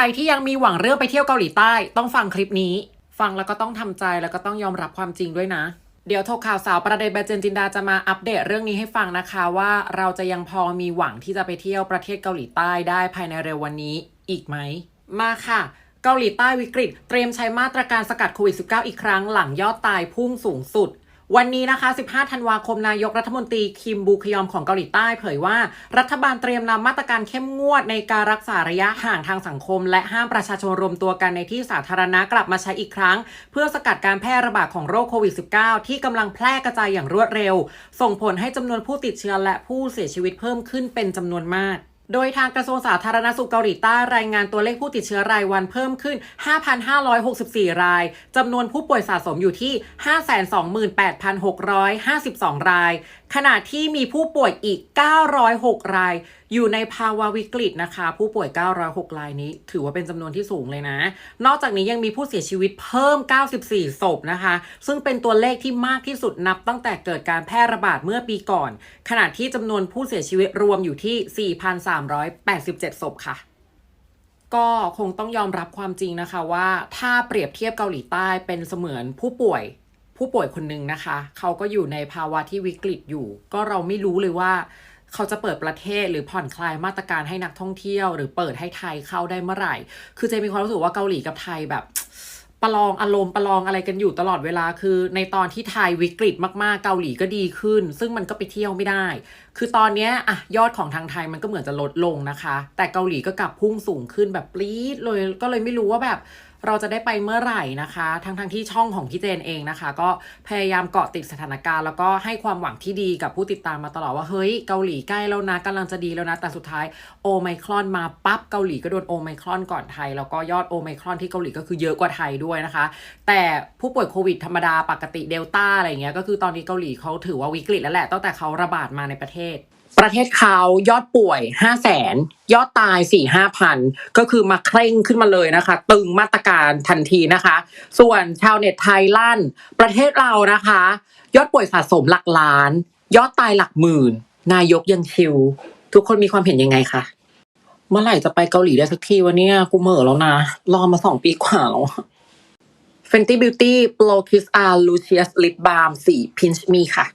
รที่ยังมีหวังเรื่องไปเที่ยวเกาหลีใต้ ต้องฟังคลิปนี้ ฟังแล้วก็ต้องทำใจแล้วก็ต้องยอมรับความจริงด้วยนะ เดี๋ยวโทรข่าวสาวประเด็นแบเจนจินดาจะมาอัปเดตเรื่องนี้ให้ฟังนะคะว่าเราจะยังพอมีหวังที่จะไปเที่ยวประเทศเกาหลีใต้ได้ภายในเร็ววันนี้อีกไหม มาค่ะเกาหลีใต้วิกฤต เตรียมใช้มาตรการสกัดโควิด -19 อีกครั้งหลังยอดตายพุ่งสูงสุด วันนี้นะคะ 15 ธันวาคม นายกรัฐมนตรีคิมบูคยอมของเกาหลีใต้เผยว่า รัฐบาลเตรียมนำมาตรการเข้มงวดในการรักษาระยะห่างทางสังคม และห้ามประชาชนรวมตัวกันในที่สาธารณะกลับมาใช้อีกครั้ง เพื่อสกัดการแพร่ระบาดของโรคโควิด -19 ที่กำลังแพร่กระจายอย่างรวดเร็ว ส่งผลให้จำนวนผู้ติดเชื้อและผู้เสียชีวิตเพิ่มขึ้นเป็นจำนวนมาก โดยทางกระทรวงสาธารณสุขเกาหลีใต้รายงานตัวเลขผู้ติดเชื้อรายวันเพิ่มขึ้น 5,564 ราย จำนวนผู้ป่วยสะสมอยู่ที่ 528,652 รายขณะที่มีผู้ป่วยอีก 906 ราย อยู่ในภาวะวิกฤตนะคะ ผู้ป่วย 906 รายนี้ ถือว่าเป็นจำนวนที่สูงเลยนะ นอกจากนี้ยังมีผู้เสียชีวิตเพิ่ม 94 ศพนะคะ ซึ่งเป็นตัวเลขที่มากที่สุดนับตั้งแต่เกิดการแพร่ระบาดเมื่อปีก่อน ขณะที่จำนวนผู้เสียชีวิตรวมอยู่ที่ 4,387 ศพค่ะก็คงต้องยอมรับความจริงนะคะว่า ถ้าเปรียบเทียบเกาหลีใต้เป็นเสมือนผู้ป่วย ผู้ป่วยคนหนึ่งนะคะ เขาก็อยู่ในภาวะที่วิกฤตอยู่ ก็เราไม่รู้เลยว่า เขาจะเปิดประเทศหรือผ่อนคลายมาตรการให้นักท่องเที่ยว หรือเปิดให้ไทยเข้าได้เมื่อไหร่ คือเจมีความรู้สึกว่าเกาหลีกับไทยแบบประลองอารมณ์ประลองอะไรกันอยู่ตลอดเวลาคือ ในตอนที่ไทยวิกฤตมากๆเกาหลีก็ดีขึ้น ซึ่งมันก็ไปเที่ยวไม่ได้ คือตอนนี้อะยอดของทางไทยมันก็เหมือนจะลดลงนะคะ แต่เกาหลีก็กลับพุ่งสูงขึ้นแบบปรี๊ดเลยก็เลยไม่รู้ว่าแบบ เราจะได้ไปเมื่อไหร่นะคะ ทั้งทงที่ช่องของพี่เจนเองนะคะ ก็พยายามเกาะติดสถานการณ์ แล้วก็ให้ความหวังที่ดีกับผู้ติดตามมาตลอดว่าเฮ้ยเกาหลีใกล้แล้วนะกำลังจะดีแล้วนะ แต่สุดท้ายโอไมครอนมาปั๊บเกาหลีก็โดนโอไมครอนก่อนไทย แล้วก็ยอดโอไมครอนที่เกาหลีก็คือเยอะกว่าไทยด้วยนะคะ แต่ผู้ป่วยโควิดธรรมดาปกติเดลต้าอะไรเงี้ยก็คือตอนนี้เกาหลีเขาถือว่าวิกฤตแล้วแหละตั้งแต่เขาระบาดมาในประเทศ ประเทศเขายอดป่วย5 0 0แสนยอดตาย4 5พันก็คือมาเคร่งขึ้นมาเลยนะคะ ตึงมาตรการทันทีนะคะ ส่วนชาวเน็ตไทยลั่น ประเทศเรานะคะ ยอดป่วยสะสมหลักล้าน ยอดตายหลักหมื่น นายกยังชิว ทุกคนมีความเห็นยังไงคะเมื่อไหร่จะไปเกาหลีได้สักทีวะเนี่ยกูเหม่อแล้วนะ รอมาสองปีกว่าแล้ว Fenty Beauty Blow Kiss R Lucius Lip Balm สี Pinch Me ค่ะ